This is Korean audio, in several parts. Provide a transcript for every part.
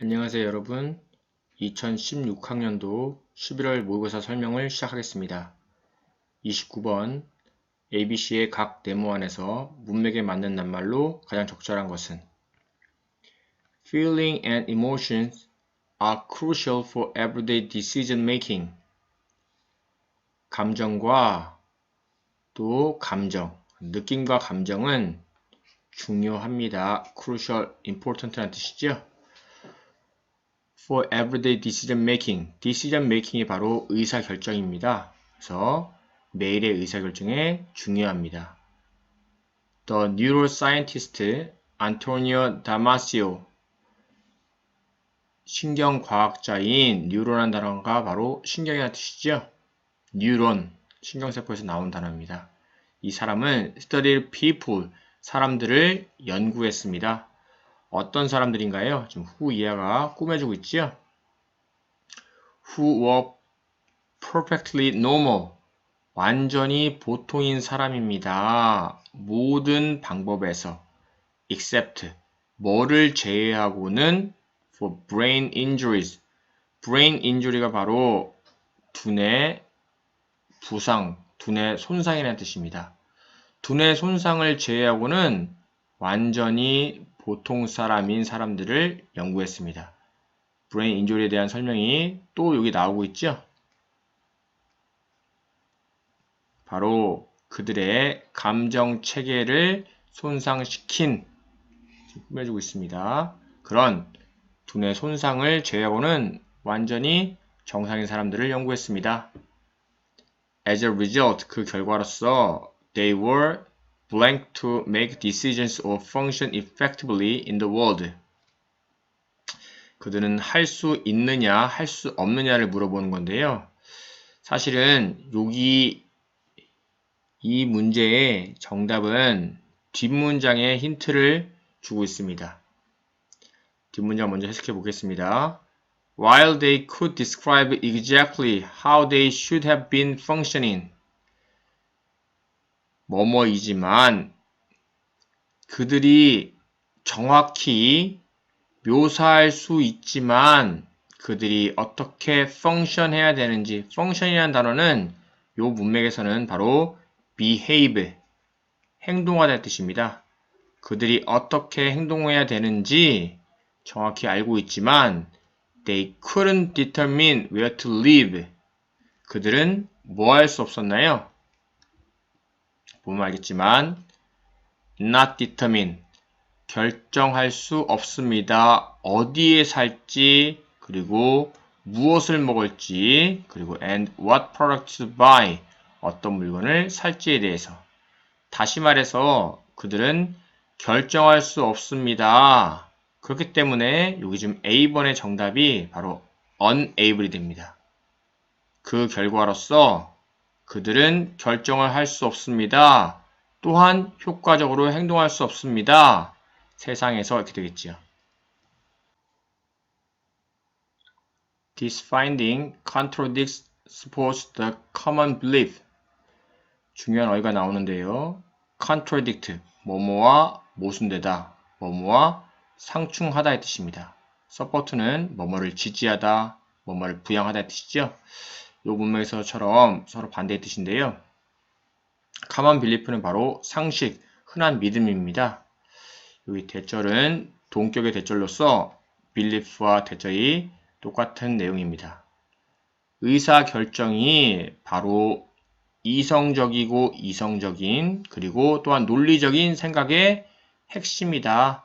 안녕하세요 여러분 2016학년도 11월 모의고사 설명을 시작하겠습니다 29번 ABC의 각 네모 안에서 문맥에 맞는 낱말로 가장 적절한 것은 Feeling and emotions are crucial for everyday decision making 감정과 또 감정, 느낌과 감정은 중요합니다. crucial, important라는 뜻이죠. For everyday decision making. decision making이 바로 의사 결정입니다. 그래서 매일의 의사 결정에 중요합니다. The neuroscientist Antonio Damasio 신경과학자인 뉴런한 단어가 바로 신경이라는 뜻이죠. 뉴런, 신경세포에서 나온 단어입니다. 이 사람은 studied people, 사람들을 연구했습니다. 어떤 사람들인가요? 지금 후 이하가 꾸며주고 있지요? Who were perfectly normal. 완전히 보통인 사람입니다. 모든 방법에서 except 뭐를 제외하고는 for brain injuries. brain injury가 바로 두뇌 부상, 두뇌 손상이라는 뜻입니다. 두뇌 손상을 제외하고는 완전히 보통 사람인 사람들을 연구했습니다. 브레인 인조리에 대한 설명이 또 여기 나오고 있죠? 바로 그들의 감정 체계를 손상시킨 꾸며주고 있습니다. 그런 두뇌 손상을 제외하고는 완전히 정상인 사람들을 연구했습니다. As a result, 그 결과로서 they were blank to make decisions or function effectively in the world. 그들은 할 수 있느냐, 할 수 없느냐를 물어보는 건데요. 사실은 여기 이 문제의 정답은 뒷문장에 힌트를 주고 있습니다. 뒷문장 먼저 해석해 보겠습니다. While they could describe exactly how they should have been functioning, 뭐뭐이지만 그들이 정확히 묘사할 수 있지만 그들이 어떻게 펑션 해야 되는지 펑션이라는 단어는 요 문맥에서는 바로 behave 행동하다는 뜻입니다. 그들이 어떻게 행동해야 되는지 정확히 알고 있지만 they couldn't determine where to live 그들은 뭐 할 수 없었나요? 보면 알겠지만 not determine 결정할 수 없습니다. 어디에 살지 그리고 무엇을 먹을지 그리고 and what products to buy 어떤 물건을 살지에 대해서 다시 말해서 그들은 결정할 수 없습니다. 그렇기 때문에 여기 지금 A번의 정답이 바로 unable이 됩니다. 그 결과로서 그들은 결정을 할 수 없습니다. 또한 효과적으로 행동할 수 없습니다. 세상에서 이렇게 되겠지요. This finding contradicts supports the common belief. 중요한 어휘가 나오는데요. contradict, 뭐뭐와 모순되다, 뭐뭐와 상충하다의 뜻입니다. support는 뭐뭐를 지지하다, 뭐뭐를 부양하다의 뜻이죠. 요 문맥에서처럼 서로 반대의 뜻인데요. 가만 빌리프는 바로 상식, 흔한 믿음입니다. 여기 대절은 동격의 대절로서 빌리프와 대절이 똑같은 내용입니다. 의사 결정이 바로 이성적이고 이성적인 그리고 또한 논리적인 생각의 핵심이다.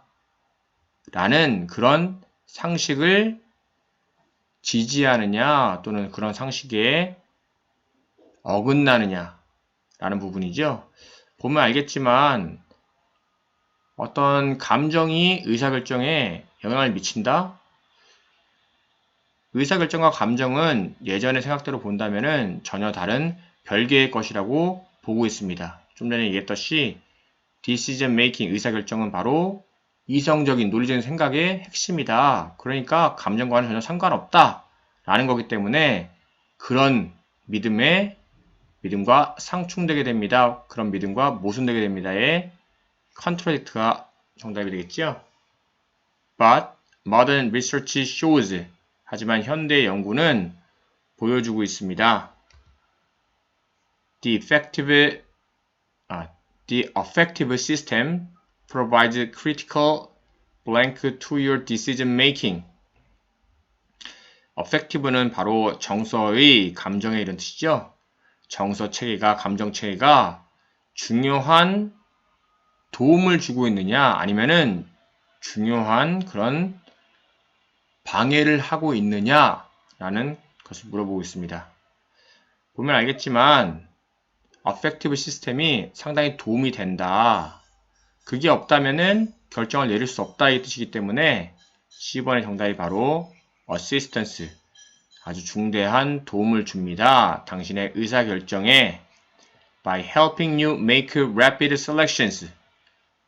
라는 그런 상식을 지지하느냐 또는 그런 상식에 어긋나느냐 라는 부분이죠. 보면 알겠지만 어떤 감정이 의사결정에 영향을 미친다? 의사결정과 감정은 예전의 생각대로 본다면 전혀 다른 별개의 것이라고 보고 있습니다. 좀 전에 얘기했듯이 decision 의사결정은 바로 이성적인 논리적인 생각의 핵심이다. 그러니까 감정과는 전혀 상관없다. 라는 거기 때문에 그런 믿음에 믿음과 상충되게 됩니다. 그런 믿음과 모순되게 됩니다의 컨트로딕트가 정답이 되겠죠. But modern research shows. 하지만 현대 연구는 보여주고 있습니다. The effective, 아, the effective system provides critical blank to your decision making. effective는 바로 정서의 감정에 이런 뜻이죠. 정서 체계가, 감정 체계가 중요한 도움을 주고 있느냐, 아니면은 중요한 그런 방해를 하고 있느냐라는 것을 물어보고 있습니다. 보면 알겠지만 affective 시스템이 상당히 도움이 된다. 그게 없다면은 결정을 내릴 수 없다 이 뜻이기 때문에 10번의 정답이 바로 assistance 아주 중대한 도움을 줍니다. 당신의 의사결정에 by helping you make rapid selections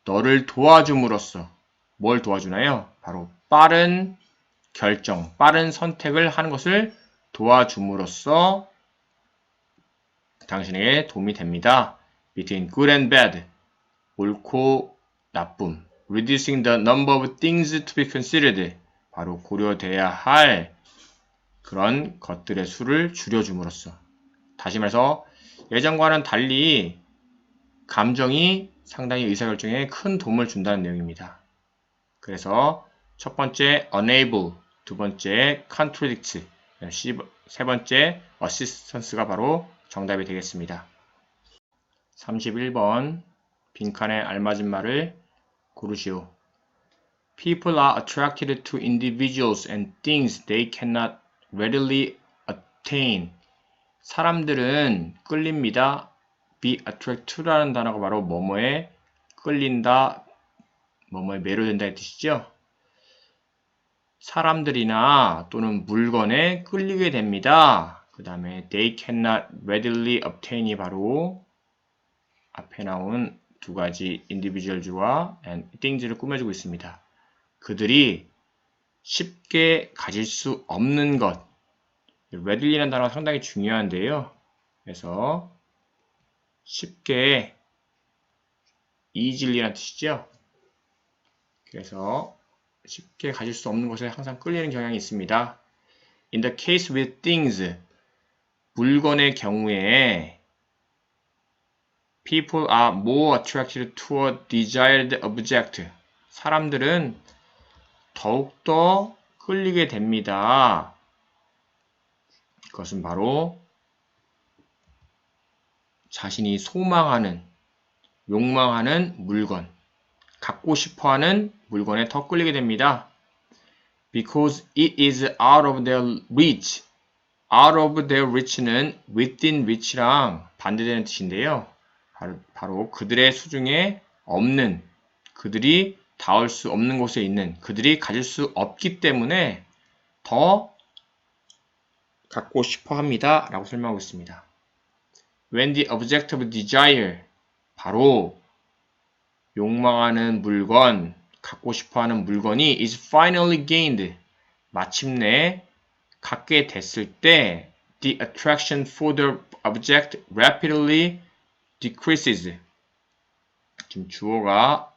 너를 도와줌으로써 뭘 도와주나요? 바로 빠른 결정, 빠른 선택을 하는 것을 도와줌으로써 당신에게 도움이 됩니다. between good and bad, 옳고 나쁨, reducing the number of things to be considered, 바로 고려돼야 할 그런 것들의 수를 줄여줌으로써. 다시 말해서 예전과는 달리 감정이 상당히 의사결정에 큰 도움을 준다는 내용입니다. 그래서 첫 번째 unable, 두 번째 contradict, 세 번째 assistance가 바로 정답이 되겠습니다. 31번 빈칸에 알맞은 말을 고르시오. People are attracted to individuals and things they cannot readily attain. 사람들은 끌립니다. be attracted to라는 단어가 바로 뭐뭐에 끌린다, 뭐뭐에 매료된다의 뜻이죠. 사람들이나 또는 물건에 끌리게 됩니다. 그 다음에 they cannot readily obtain이 바로 앞에 나온 두 가지 and things를 꾸며주고 있습니다. 그들이 쉽게 가질 수 없는 것 readilly라는 단어가 상당히 중요한데요. 그래서 쉽게 easily라는 뜻이죠. 그래서 쉽게 가질 수 없는 것에 항상 끌리는 경향이 있습니다. In the case with things, 물건의 경우에 people are more attracted to a desired object. 사람들은 더욱더 끌리게 됩니다. 그것은 바로 자신이 소망하는, 욕망하는 물건, 갖고 싶어 하는 물건에 더 끌리게 됩니다. Because it is out of their reach. out of their reach는 within reach랑 반대되는 뜻인데요. 바로, 바로 그들의 수중에 없는, 그들이 닿을 수 없는 곳에 있는, 그들이 가질 수 없기 때문에 더 갖고 싶어 합니다. 라고 설명하고 있습니다. When the object of desire, 바로 욕망하는 물건, 갖고 싶어 하는 물건이 is finally gained. 마침내 갖게 됐을 때 the attraction for the object rapidly decreases. 지금 주어가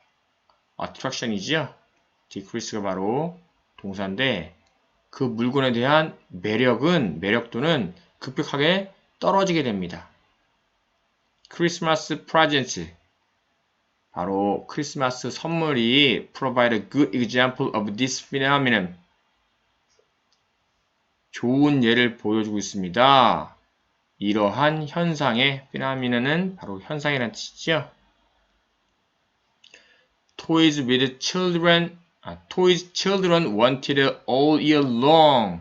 attraction이죠. decrease가 바로 동사인데 그 물건에 대한 매력은 매력도는 급격하게 떨어지게 됩니다. 크리스마스 프레젠츠 바로 크리스마스 선물이 provide a good example of this phenomenon. 좋은 예를 보여주고 있습니다. 이러한 현상의 phenomenon은 바로 현상이라는 뜻이죠. Toys with children, 아, toys children wanted all year long.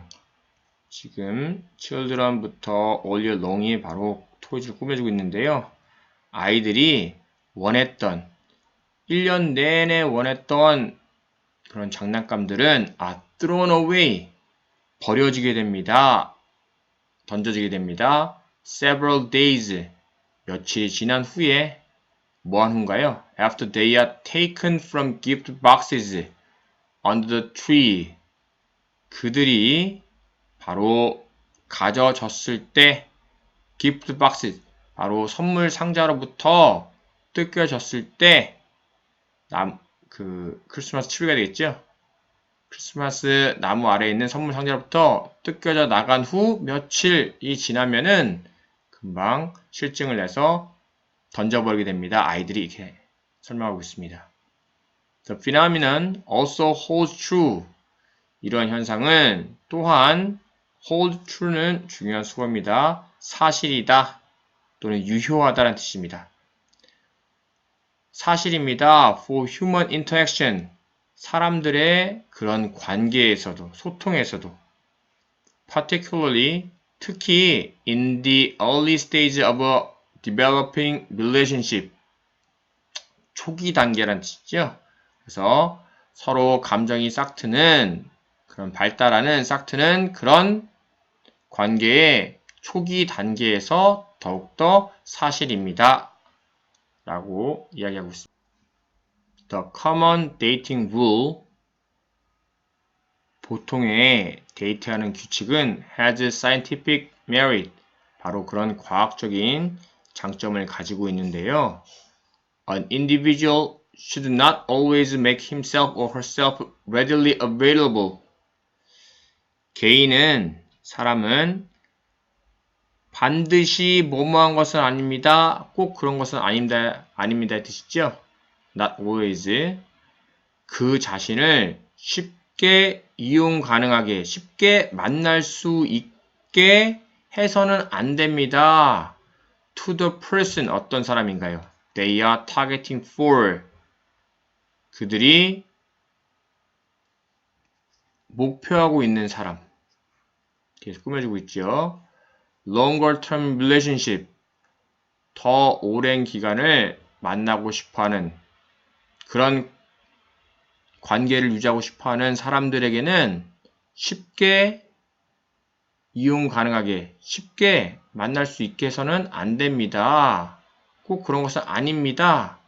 지금 children부터 all year long이 바로 toys를 꾸며주고 있는데요. 아이들이 원했던 1년 내내 원했던 그런 장난감들은 아, thrown away 버려지게 됩니다. 던져지게 됩니다. Several days 며칠 지난 후에 뭐 하는가요? After they are taken from gift boxes under the tree 그들이 바로 가져졌을 때 gift boxes 바로 선물 상자로부터 뜯겨졌을 때 남, 그, 크리스마스 트리가 되겠죠? 크리스마스 나무 아래에 있는 선물 상자로부터 뜯겨져 나간 후 며칠이 지나면은 금방 실증을 내서 던져버리게 됩니다. 아이들이 이렇게 설명하고 있습니다. The phenomenon also holds true. 이러한 현상은 또한 hold true는 중요한 수거입니다. 사실이다 또는 유효하다는 뜻입니다. 사실입니다. For human interaction. 사람들의 그런 관계에서도, 소통에서도. Particularly, 특히 in the early stage of a developing relationship. 초기 단계란 뜻이죠. 그래서 서로 감정이 싹트는 그런 발달하는 싹트는 그런 관계의 초기 단계에서 더욱더 사실입니다. 라고 이야기하고 있습니다. The common dating rule 보통의 데이트하는 규칙은 has scientific merit 바로 그런 과학적인 장점을 가지고 있는데요. An individual should not always make himself or herself readily available. 개인은 사람은 반드시 뭐뭐한 것은 아닙니다. 꼭 그런 것은 아닙니다. 아닙니다. 뜻이죠? Not always. 그 자신을 쉽게 이용 가능하게, 쉽게 만날 수 있게 해서는 안 됩니다. To the person, 어떤 사람인가요? They are targeting for. 그들이 목표하고 있는 사람. 계속 꾸며주고 있죠. longer term relationship, 더 오랜 기간을 만나고 싶어 하는 그런 관계를 유지하고 싶어 하는 사람들에게는 쉽게 이용 가능하게 쉽게 만날 수 있게 해서는 안 됩니다. 꼭 그런 것은 아닙니다.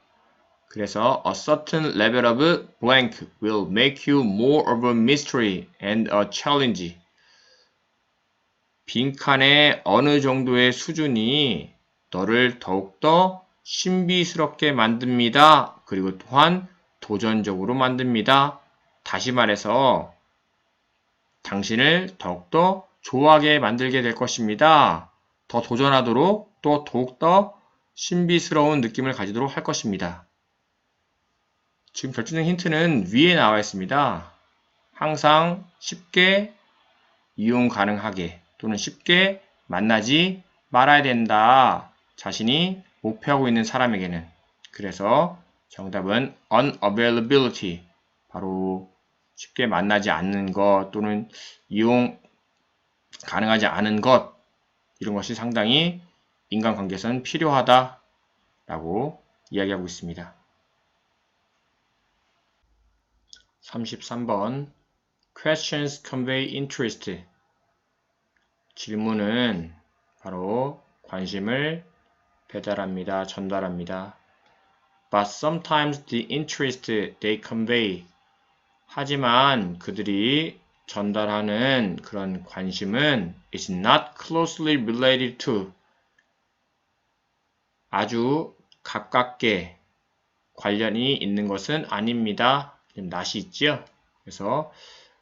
그래서 a certain level of blank will make you more of a mystery and a challenge. 빈칸의 어느 정도의 수준이 너를 더욱더 신비스럽게 만듭니다. 그리고 또한 도전적으로 만듭니다. 다시 말해서 당신을 더욱더 좋아하게 만들게 될 것입니다. 더 도전하도록 또 더욱더 신비스러운 느낌을 가지도록 할 것입니다. 지금 결정적 힌트는 위에 나와 있습니다. 항상 쉽게 이용 가능하게 또는 쉽게 만나지 말아야 된다. 자신이 목표하고 있는 사람에게는. 그래서 정답은 unavailability. 바로 쉽게 만나지 않는 것 또는 이용 가능하지 않은 것. 이런 것이 상당히 인간관계에서는 필요하다. 라고 이야기하고 있습니다. 33번 Questions convey interest 질문은 바로 관심을 배달합니다. 전달합니다. But sometimes the interest they convey. 하지만 그들이 전달하는 그런 관심은 is not closely related to 아주 가깝게 관련이 있는 것은 아닙니다. 낫이 있죠. 그래서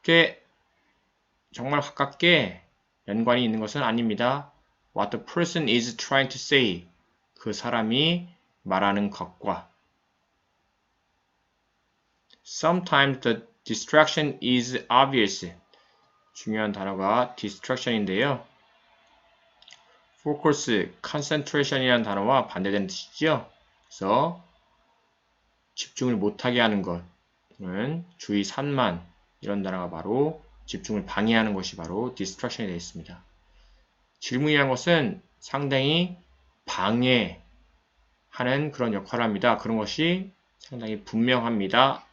꽤 정말 가깝게 연관이 있는 것은 아닙니다. What the person is trying to say. 그 사람이 말하는 것과 Sometimes the distraction is obvious. 중요한 단어가 distraction인데요. focus, concentration이라는 단어와 반대되는 뜻이죠. 그래서 집중을 못하게 하는 것은 주의 산만 이런 단어가 바로 집중을 방해하는 것이 바로 distraction이 되어 있습니다. 질문이란 것은 상당히 방해하는 그런 역할을 합니다. 그런 것이 상당히 분명합니다.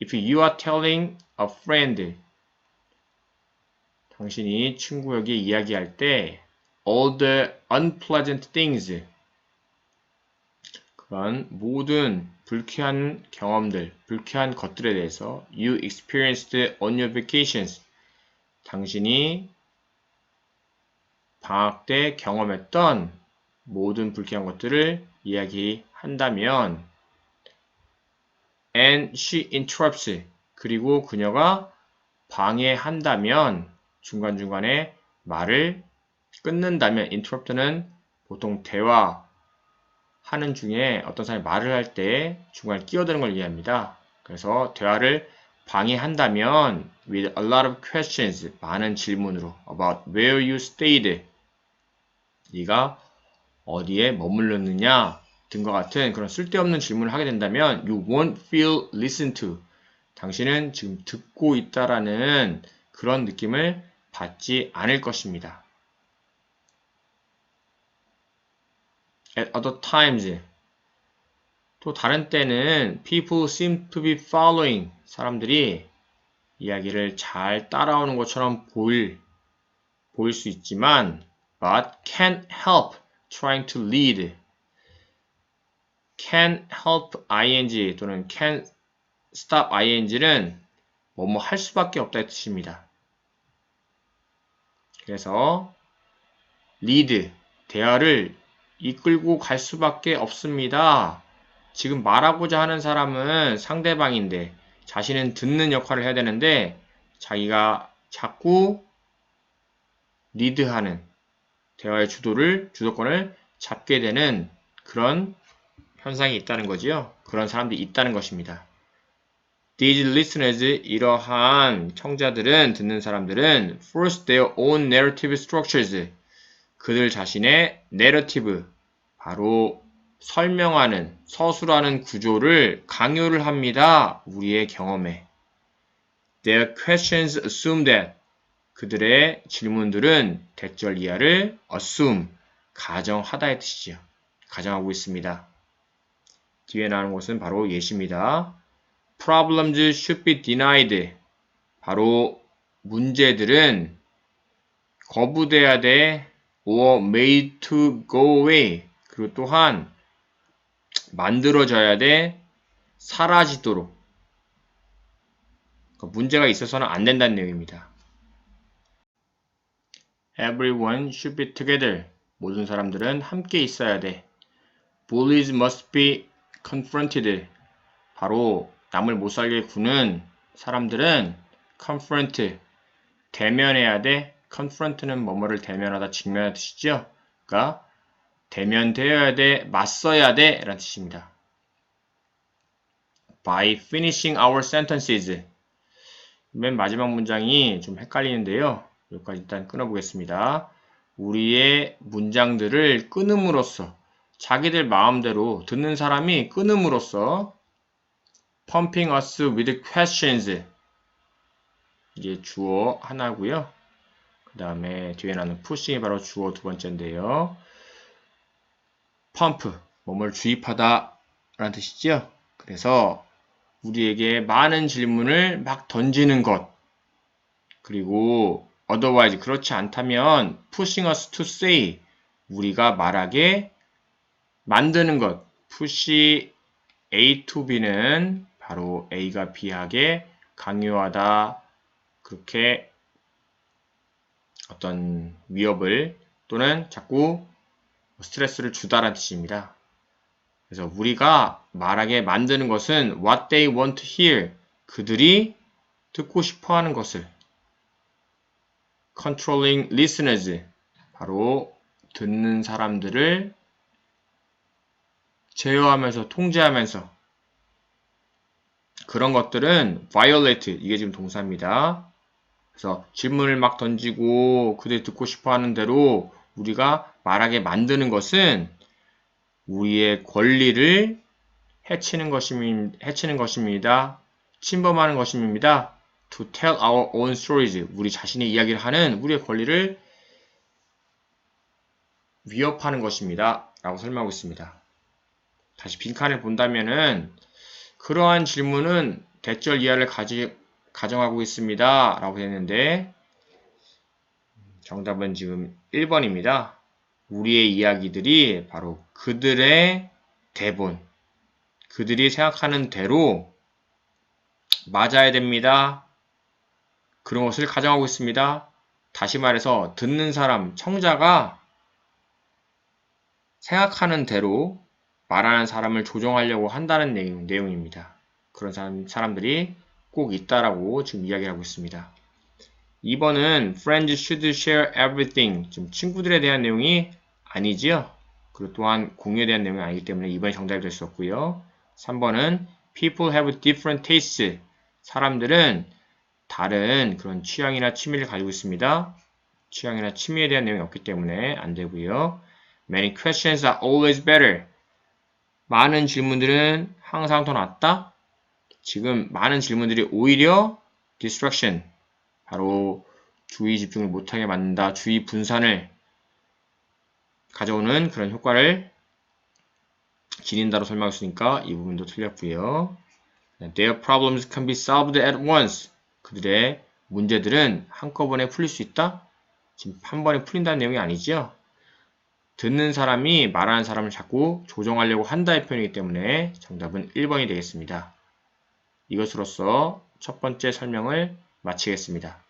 If you are telling a friend 당신이 친구에게 이야기할 때 all the unpleasant things 그런 모든 불쾌한 경험들, 불쾌한 것들에 대해서 you experienced on your vacations. 당신이 방학 때 경험했던 모든 불쾌한 것들을 이야기한다면 and she interrupts. 그리고 그녀가 방해한다면 중간중간에 말을 끊는다면 interrupt는 보통 대화 하는 중에 어떤 사람이 말을 할 때 중간에 끼어드는 걸 이해합니다. 그래서 대화를 방해한다면 with a lot of questions 많은 질문으로 about where you stayed 네가 어디에 머물렀느냐 등과 같은 그런 쓸데없는 질문을 하게 된다면 you won't feel listened to 당신은 지금 듣고 있다라는 그런 느낌을 받지 않을 것입니다. at other times 또 다른 때는 people seem to be following 사람들이 이야기를 잘 따라오는 것처럼 보일 보일 수 있지만 but can't help trying to lead can help ing 또는 can stop ing는 뭐뭐 할 수밖에 없다의 뜻입니다. 그래서 lead 대화를 이끌고 갈 수밖에 없습니다. 지금 말하고자 하는 사람은 상대방인데 자신은 듣는 역할을 해야 되는데 자기가 자꾸 리드하는 대화의 주도를 주도권을 잡게 되는 그런 현상이 있다는 거지요. 그런 사람들이 있다는 것입니다. These listeners, 이러한 청자들은, 듣는 사람들은 force their own narrative structures, 그들 자신의 narrative, 바로 설명하는, 서술하는 구조를 강요를 합니다. 우리의 경험에. Their questions assume that, 그들의 질문들은 대절 이하를 assume, 가정하다의 뜻이죠. 가정하고 있습니다. 뒤에 나오는 것은 바로 예시입니다. Problems should be denied. 바로 문제들은 거부돼야 돼 or made to go away. 그리고 또한 만들어져야 돼 사라지도록. 그러니까 문제가 있어서는 안 된다는 내용입니다. Everyone should be together. 모든 사람들은 함께 있어야 돼. Bullies must be confronted. 바로 남을 못 살게 구는 사람들은 confront 대면해야 돼. confront는 뭐뭐를 대면하다 직면하다 뜻이죠. 그러니까 대면되어야 돼, 맞서야 돼 라는 뜻입니다. By finishing our sentences 맨 마지막 문장이 좀 헷갈리는데요. 여기까지 일단 끊어보겠습니다. 우리의 문장들을 끊음으로써 자기들 마음대로 듣는 사람이 끊음으로써 pumping us with questions 이게 주어 하나고요. 그 다음에 뒤에 나는 pushing이 바로 주어 두 번째인데요. pump 몸을 주입하다 라는 뜻이죠. 그래서 우리에게 많은 질문을 막 던지는 것 그리고 otherwise 그렇지 않다면 pushing us to say 우리가 말하게 만드는 것. push A to B는 바로 A가 B하게 강요하다. 그렇게 어떤 위협을 또는 자꾸 스트레스를 주다라는 뜻입니다. 그래서 우리가 말하게 만드는 것은 what they want to hear. 그들이 듣고 싶어 하는 것을. controlling listeners. 바로 듣는 사람들을 제어하면서 통제하면서 그런 것들은 violate 이게 지금 동사입니다. 그래서 질문을 막 던지고 그들이 듣고 싶어 하는 대로 우리가 말하게 만드는 것은 우리의 권리를 해치는 것입니다. 해치는 것입니다. 침범하는 것입니다. To tell our own stories. 우리 자신의 이야기를 하는 우리의 권리를 위협하는 것입니다. 라고 설명하고 있습니다. 다시 빈칸을 본다면은 그러한 질문은 대절 이하를 가지, 가정하고 있습니다. 라고 했는데 정답은 지금 1번입니다. 우리의 이야기들이 바로 그들의 대본, 그들이 생각하는 대로 맞아야 됩니다. 그런 것을 가정하고 있습니다. 다시 말해서 듣는 사람, 청자가 생각하는 대로 말하는 사람을 조종하려고 한다는 내용, 입니다 그런 사람, 사람들이 꼭 있다라고 지금 이야기를 하고 있습니다. 2번은 friends should share everything. 지금 친구들에 대한 내용이 아니지요. 그리고 또한 공유에 대한 내용이 아니기 때문에 2번이 정답이 될 수 없고요. 3번은 people have different tastes. 사람들은 다른 그런 취향이나 취미를 가지고 있습니다. 취향이나 취미에 대한 내용이 없기 때문에 안 되고요. Many questions are always better. 많은 질문들은 항상 더 낫다. 지금 많은 질문들이 오히려 distraction, 바로 주의 집중을 못하게 만든다, 주의 분산을 가져오는 그런 효과를 지닌다로 설명했으니까 이 부분도 틀렸고요. Their problems can be solved at once. 그들의 문제들은 한꺼번에 풀릴 수 있다? 지금 한 번에 풀린다는 내용이 아니지요. 듣는 사람이 말하는 사람을 자꾸 조정하려고 한다의 표현이기 때문에 정답은 1번이 되겠습니다. 이것으로써 첫 번째 설명을 마치겠습니다.